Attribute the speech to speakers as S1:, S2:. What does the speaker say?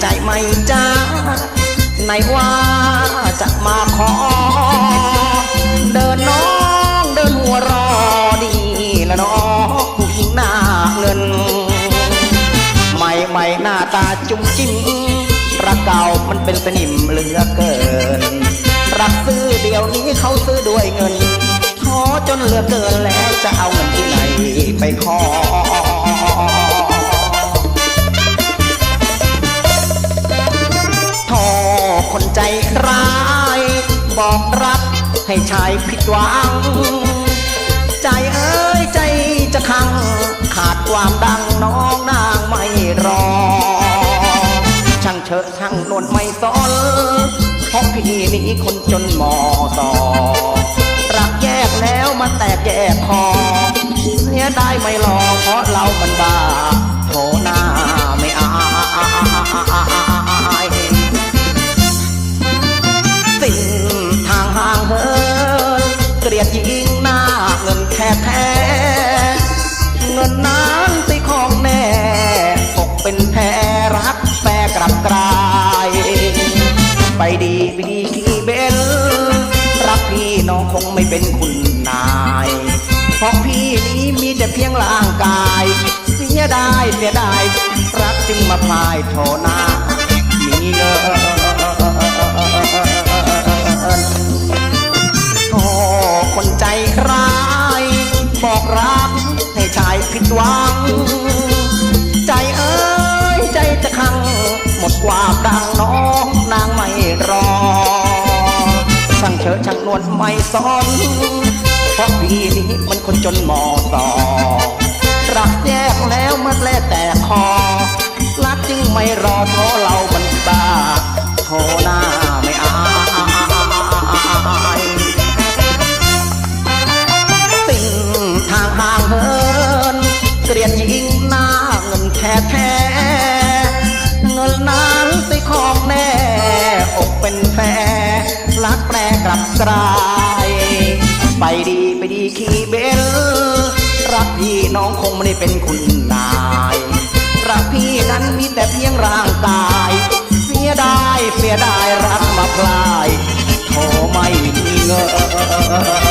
S1: ใจไหม่จ้าไหนว่าจะมาขอ เดินน้องเดินหัวรอดีละน้องผู้หญิงหน้าเงิน ใหม่ใหม่หน้าตาจุ้มจิ้มรักเก่ามันเป็นสนิมเหลือเกิน รักซื้อเดี๋ยวนี้เขาซื้อด้วยเงินท้อจนเหลือเกินแล้วจะเอาเงินที่ไหน ร้าย บอกรักให้ชายผิดหวัง ใจเอ้ยใจจะขัง ขาดความดังน้องนางไม่รอ ช่างเชอะช่างนวลไม่สนเพราะพี่นี้คนจนหมอสอรักแยกแล้วมันแตกแยกคอเสียได้ไม่รอเพราะเรามันบา เกลียดยิงหน้าเงินแค่แท้เงินนั้นติของแน่ตกเป็นแพ้รักแปรกลับกลาย ไปดีไปดีขี่เบนรักพี่น้องคงไม่เป็นคุณนายเพราะพี่นี้มีแต่เพียงร่างกาย เสียดายเสียดายรักจึงมาพลายโทหน้ามีเงิน ร้าย บอกรักให้ชายผิดหวัง ใจเอ้ยใจจะขัง หมดความดังน้องนางไม่รอ ช่างเชอะช่างนวลไม่สนเพราะพี่นี้มันคนจนมอสอรักแยกแล้วมันแลแต่คอรักจึงไม่รอโทรเรามันบ้าโทรหน้า เกลียดยิงหน้าเงินแท้แท้เงินนั้นสิของแน่อกเป็นแผลรักแปรกลับกลาย ไปดีไปดีขี่เบลรักพี่น้องคงไม่ได้เป็นคุณนายรักพี่นั้นมีแต่เพียงร่างกาย เสียดายเสียดายรักมาพลายโทไม่มีเงิน